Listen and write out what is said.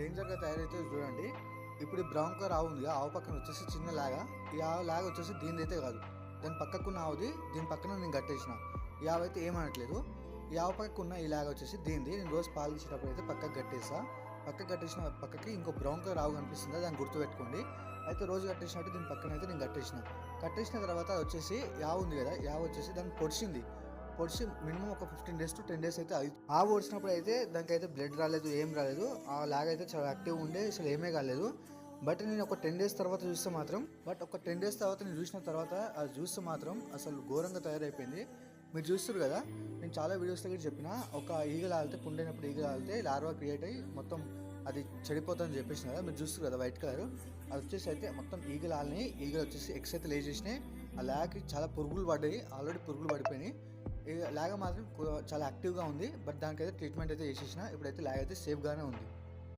డేంజర్గా తయారైతే చూడండి ఇప్పుడు ఈ బ్రౌన్ కలర్ ఆవు ఉంది ఆవు పక్కన వచ్చేసి చిన్న లాగ ఈ ఆవు లాగ వచ్చేసి దీని అయితే కాదు. దాని పక్కకున్న ఆవుది దీని పక్కన నేను కట్టేసిన. ఈ ఆవు అయితే ఏమనట్లేదు ఈ ఆవు పక్కకున్న ఈ లాగ వచ్చేసి దీనిది నేను రోజు పాలు తీసేటప్పుడు అయితే పక్కకు కట్టేసా. పక్కకు కట్టేసిన పక్కకి ఇంకో బ్రౌన్ కలర్ ఆవు కనిపిస్తుంది దాన్ని గుర్తుపెట్టుకోండి. అయితే రోజు కట్టేసినట్టు దీని పక్కన అయితే నేను కట్టేసిన. కట్టేసిన తర్వాత వచ్చేసి యావు ఉంది కదా యావ వచ్చేసి దాన్ని పొడిచింది. పొడిచి మినిమం ఒక fifteen days to ten days అయితే ఆ పొడిచినప్పుడు అయితే దానికి అయితే బ్లడ్ రాలేదు ఏం రాలేదు. ఆ లాగ్ అయితే చాలా యాక్టివ్ ఉండే అసలు ఏమే కాలేదు. బట్ నేను ఒక టెన్ డేస్ తర్వాత చూస్తే మాత్రం బట్ ఒక టెన్ డేస్ తర్వాత నేను చూసిన తర్వాత అది చూస్తే మాత్రం అసలు ఘోరంగా తయారైపోయింది. మీరు చూస్తారు కదా నేను చాలా వీడియోస్ దగ్గర చెప్పిన ఒక ఈగలు ఆలితే పుండైనప్పుడు ఈగలు ఆలితే లార్వా క్రియేట్ అయ్యి మొత్తం అది చెడిపోతుందని చెప్పేసిన కదా మీరు చూస్తారు కదా వైట్ కలర్. అది వచ్చేసి అయితే మొత్తం ఈగలు ఆలినాయి ఈగలు వచ్చేసి ఎక్స్ అయితే లేచేసినాయి. ఆ ల్యాగ్కి చాలా పురుగులు పడ్డాయి ఆల్రెడీ పురుగులు పడిపోయినాయి. ఈ మాత్రం చాలా యాక్టివ్గా ఉంది. బట్ దానికైతే ట్రీట్మెంట్ అయితే చేసేసిన. ఇప్పుడైతే లాగ్ అయితే సేఫ్గానే ఉంది.